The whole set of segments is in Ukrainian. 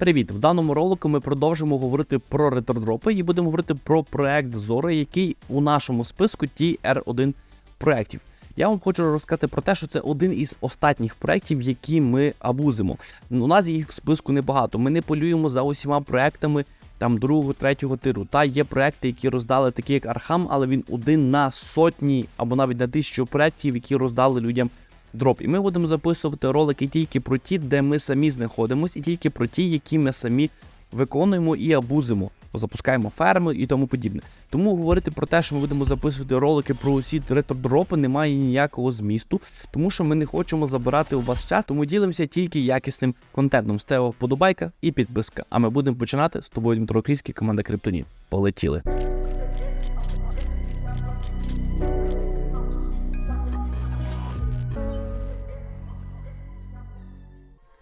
Привіт! В даному ролику ми продовжимо говорити про ретродропи і будемо говорити про проект Zora, який у нашому списку TR1 проєктів. Я вам хочу розказати про те, що це один із останніх проєктів, які ми абузимо. У нас їх в списку небагато. Ми не полюємо за усіма проектами там другого, третього тиру. Та є проекти, які роздали такі, як Архам, але він один на сотні або навіть на тисячу проєктів, які роздали людям дроп. І ми будемо записувати ролики тільки про ті, де ми самі знаходимося, і тільки про ті, які ми самі виконуємо і абузимо. Запускаємо ферми і тому подібне. Тому говорити про те, що ми будемо записувати ролики про усі ретродропи, немає ніякого змісту, тому що ми не хочемо забирати у вас час, тому ділимося тільки якісним контентом. Стева вподобайка і підписка. А ми будемо починати з тобою, Дмитро Крійський, команда Криптоніт. Полетіли.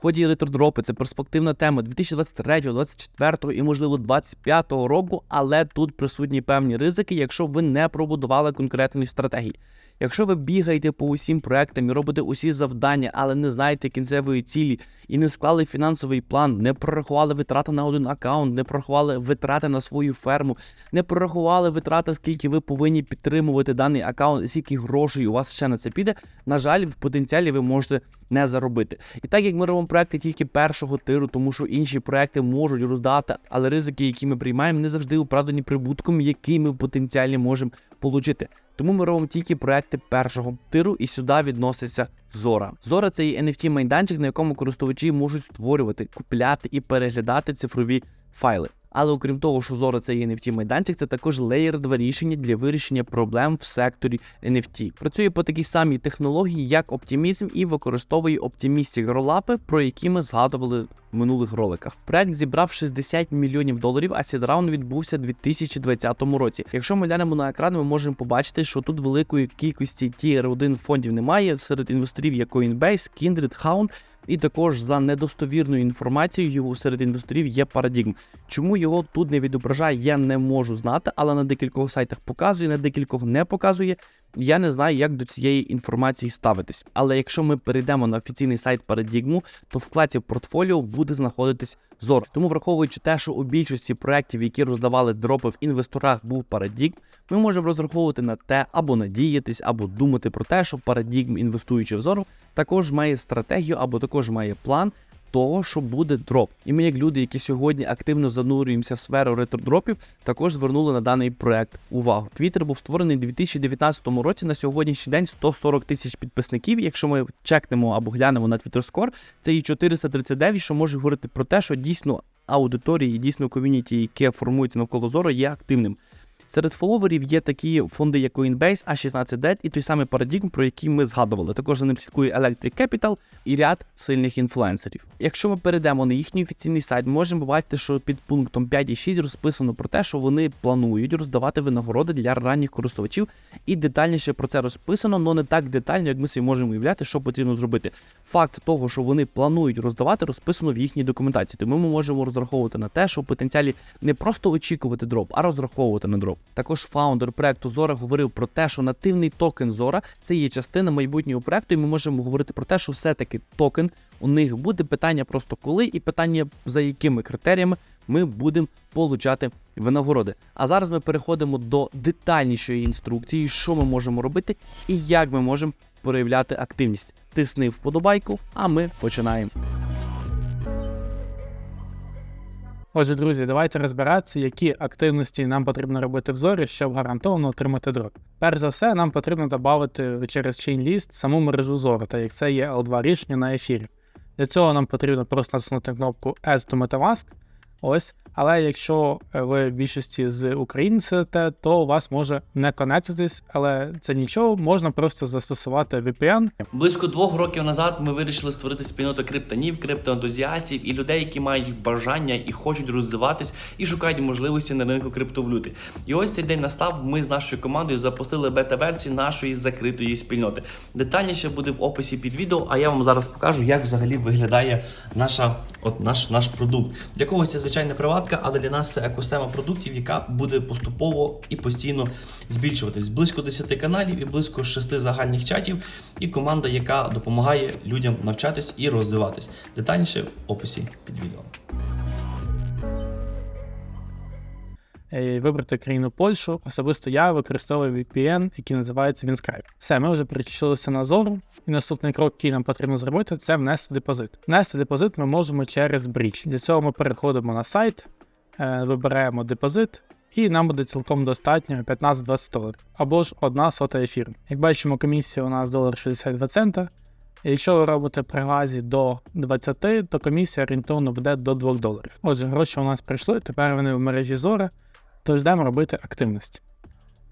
Ході ретродропи це перспективна тема 2023, 2024 і, можливо, 2025 року, але тут присутні певні ризики, якщо ви не пробудували конкретної стратегії. Якщо ви бігаєте по усім проектам і робите усі завдання, але не знаєте кінцевої цілі і не склали фінансовий план, не прорахували витрати на один аккаунт, не прорахували витрати на свою ферму, не прорахували витрати, скільки ви повинні підтримувати даний аккаунт, скільки грошей у вас ще на це піде, на жаль, в потенціалі ви можете не заробити. І так як ми робимо проекти тільки першого тиру, тому що інші проекти можуть роздати, але ризики, які ми приймаємо, не завжди оправдані прибутком, який ми потенціально можемо отримати. Тому ми робимо тільки проекти першого тиру, і сюди відноситься Зора. Зора це є NFT майданчик, на якому користувачі можуть створювати, купляти і переглядати цифрові файли. Але окрім того, що Zora це є NFT майданчик, це також леєр 2 рішення для вирішення проблем в секторі NFT. Працює по такій самій технології, як Optimism, і використовує Optimistic ролапи, про які ми згадували в минулих роликах. Проект зібрав 60 мільйонів доларів, а сідраунд відбувся у 2020 році. Якщо ми глянемо на екран, ми можемо побачити, що тут великої кількості Tier 1 фондів немає. Серед інвесторів є Coinbase, Kindred, Hound, і також за недостовірною інформацією серед інвесторів є парадігм. Чому його тут не відображає, я не можу знати, але на декількох сайтах показує, на декількох не показує. Я не знаю, як до цієї інформації ставитись. Але якщо ми перейдемо на офіційний сайт Парадігму, то в вкладці портфоліо буде знаходитись зор. Тому, враховуючи те, що у більшості проєктів, які роздавали дропи в інвесторах, був парадігм, ми можемо розраховувати на те, або надіятись, або думати про те, що парадігм, інвестуючи в зору, також має стратегію, або також має план. Того, що буде дроп, і ми, як люди, які сьогодні активно занурюємося в сферу ретродропів, також звернули на даний проект увагу. Твіттер був створений у 2019 році. На сьогоднішній день 140 тисяч підписників. Якщо ми чекнемо або глянемо на Twitter Score, це і 439, що може говорити про те, що дійсно аудиторії, дійсно ком'юніті, яке формується навколо зору, є активним. Серед фоловерів є такі фонди, як Coinbase, A16Dead і той самий Paradigm, про який ми згадували. Також за ним слідкує Electric Capital і ряд сильних інфлюенсерів. Якщо ми перейдемо на їхній офіційний сайт, можемо побачити, що під пунктом 5 і 6 розписано про те, що вони планують роздавати винагороди для ранніх користувачів, і детальніше про це розписано, але не так детально, як ми собі можемо уявляти, що потрібно зробити. Факт того, що вони планують роздавати, розписано в їхній документації. Тому ми можемо розраховувати на те, що в потенціалі не просто очікувати дроп, а розраховувати на дроп. Також фаундер проекту Zora говорив про те, що нативний токен Zora це є частина майбутнього проекту, і ми можемо говорити про те, що все-таки токен у них буде питання просто коли, і питання за якими критеріями ми будемо получати винагороди. А зараз ми переходимо до детальнішої інструкції, що ми можемо робити і як ми можемо проявляти активність. Тисни вподобайку, а ми починаємо. Отже, друзі, давайте розбиратися, які активності нам потрібно робити в зорі, щоб гарантовано отримати дроп. Перш за все, нам потрібно додати через Chainlist саму мережу зору, та як це є L2 рішення на ефірі. Для цього нам потрібно просто натиснути кнопку Add to MetaMask. Ось. Але якщо ви в більшості з України то у вас може не конектитись, але це нічого, можна просто застосувати VPN. Близько двох років назад ми вирішили створити спільноту криптонів, криптоентузіастів і людей, які мають бажання і хочуть розвиватись і шукають можливості на ринку криптовалюти. І ось цей день настав. Ми з нашою командою запустили бета-версію нашої закритої спільноти. Детальніше буде в описі під відео. А я вам зараз покажу, як взагалі виглядає наша, от наш, наш продукт. Для когось це звичайна приватка, але для нас це екосистема продуктів, яка буде поступово і постійно збільшуватись. Близько 10 каналів і близько 6 загальних чатів, і команда, яка допомагає людям навчатись і розвиватись. Детальніше в описі під відео. Вибрати країну Польщу. Особисто я використовую VPN, який називається Winscribe. Все, ми вже переключилися на зору. І наступний крок, який нам потрібно зробити, це внести депозит. Внести депозит ми можемо через брідж. Для цього ми переходимо на сайт, е, вибираємо депозит. І нам буде цілком достатньо 15-20 доларів або ж одна сота ефіру. Як бачимо, комісія у нас долар 62 цента. Якщо ви робите при газі до 20, то комісія орієнтовно буде до 2 доларів. Отже, гроші у нас прийшли, тепер вони в мережі Зора, тож йдемо робити активності.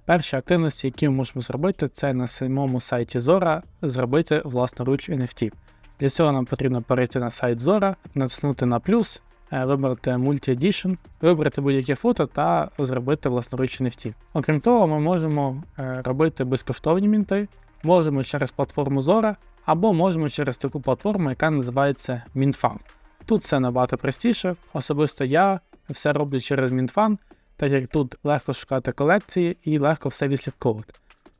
Перші активності, які ми можемо зробити, це на самому сайті Zora зробити власноруч NFT. Для цього нам потрібно перейти на сайт Zora, натиснути на плюс, е, вибрати Multi Edition, вибрати будь-яке фото та зробити власноруч NFT. Окрім того, ми можемо е, робити безкоштовні мінти, можемо через платформу Zora, або можемо через таку платформу, яка називається MintFun. Тут все набагато простіше. Особисто я все роблю через MintFun, так як тут легко шукати колекції і легко все відслідковувати.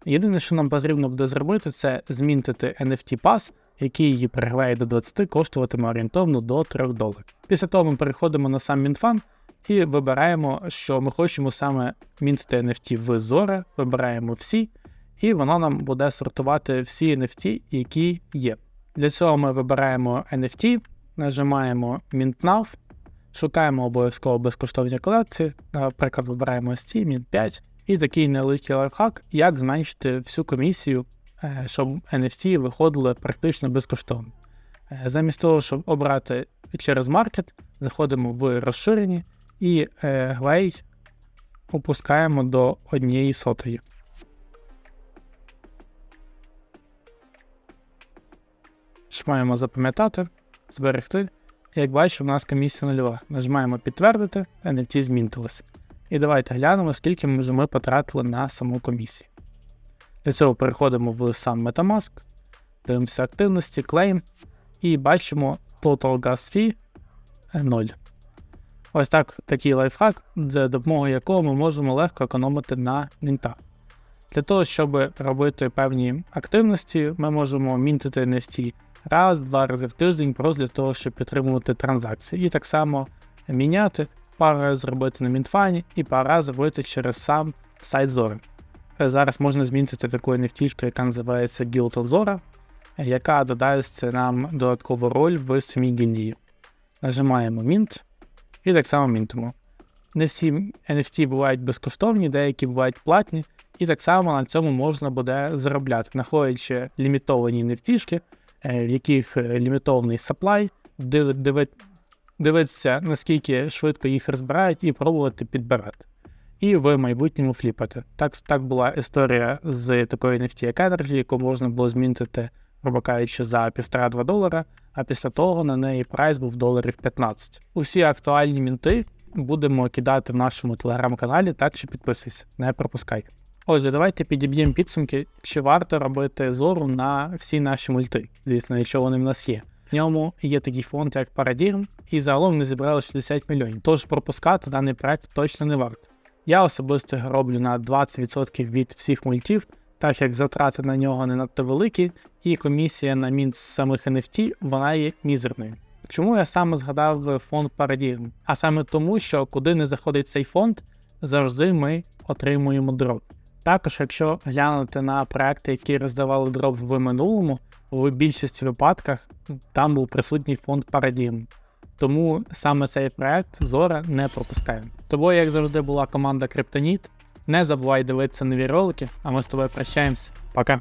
Єдине, що нам потрібно буде зробити, це змінити NFT Pass, який її переграє до 20, коштуватиме орієнтовно до 3 доларів. Після того ми переходимо на сам MintFun і вибираємо, що ми хочемо саме мінтити NFT в Zora, вибираємо всі, і воно нам буде сортувати всі NFT, які є. Для цього ми вибираємо NFT, нажимаємо Mint Now, шукаємо обов'язково безкоштовні колекції, наприклад, вибираємо ці Mint 5, і такий невеликий лайфхак, як зменшити всю комісію, е, щоб NFT виходили практично безкоштовно. Е, Замість того, щоб обрати через маркет, заходимо в розширені і е, глей опускаємо до однієї сотої. Маємо запам'ятати, зберегти. Як бачимо, у нас комісія нульова. Нажимаємо підтвердити, NFT змінилося. І давайте глянемо, скільки ми ми потратили на саму комісію. Для цього переходимо в сам Metamask, дивимося активності, claim, і бачимо Total Gas Fee 0. Ось так такий лайфхак, за допомогою якого ми можемо легко економити на мінтах. Для того, щоб робити певні активності, ми можемо мінтити NFT раз-два рази в тиждень, просто для того, щоб підтримувати транзакції. І так само міняти, пару разів зробити на Мінтфані і пару разів зробити через сам сайт Zora. Е, Зараз можна змінити таку NFT, яка називається Guild of Zora, яка додається нам додаткову роль в самій гільдії. Нажимаємо Mint і так само мінтимо. Не всі NFT бувають безкоштовні, деякі бувають платні, і так само на цьому можна буде заробляти, знаходячи лімітовані е, в яких е, лімітований диви- дивитися, наскільки швидко їх розбирають, і пробувати підбирати. І в майбутньому фліпати. Так, так була історія з такою NFT як Energy, яку можна було змінити, грубо кажучи, за 1,5-2 долара, а після того на неї прайс був доларів 15. Усі актуальні мінти будемо кидати в нашому телеграм-каналі, так що підписуйся, не пропускай. Отже, давайте підіб'ємо підсумки, чи варто робити зору на всі наші мульти, звісно, якщо вони в нас є. В ньому є такий фонд, як Paradigm, і загалом не зібрали 60 мільйонів. Тож пропускати даний проект точно не варто. Я особисто роблю на 20% від всіх мультів, так як затрати на нього не надто великі, і комісія на мінт з самих NFT вона є мізерною. Чому я саме згадав фонд Paradigm? А саме тому, що куди не заходить цей фонд, завжди ми отримуємо дроп. Також, якщо глянути на проекти, які роздавали дроп в минулому, в більшості випадках там був присутній фонд Paradigm. Тому саме цей проект Зора не пропускає. Тобою, як завжди, була команда Криптоніт. Не забувай дивитися нові ролики, а ми з тобою прощаємось. Пока.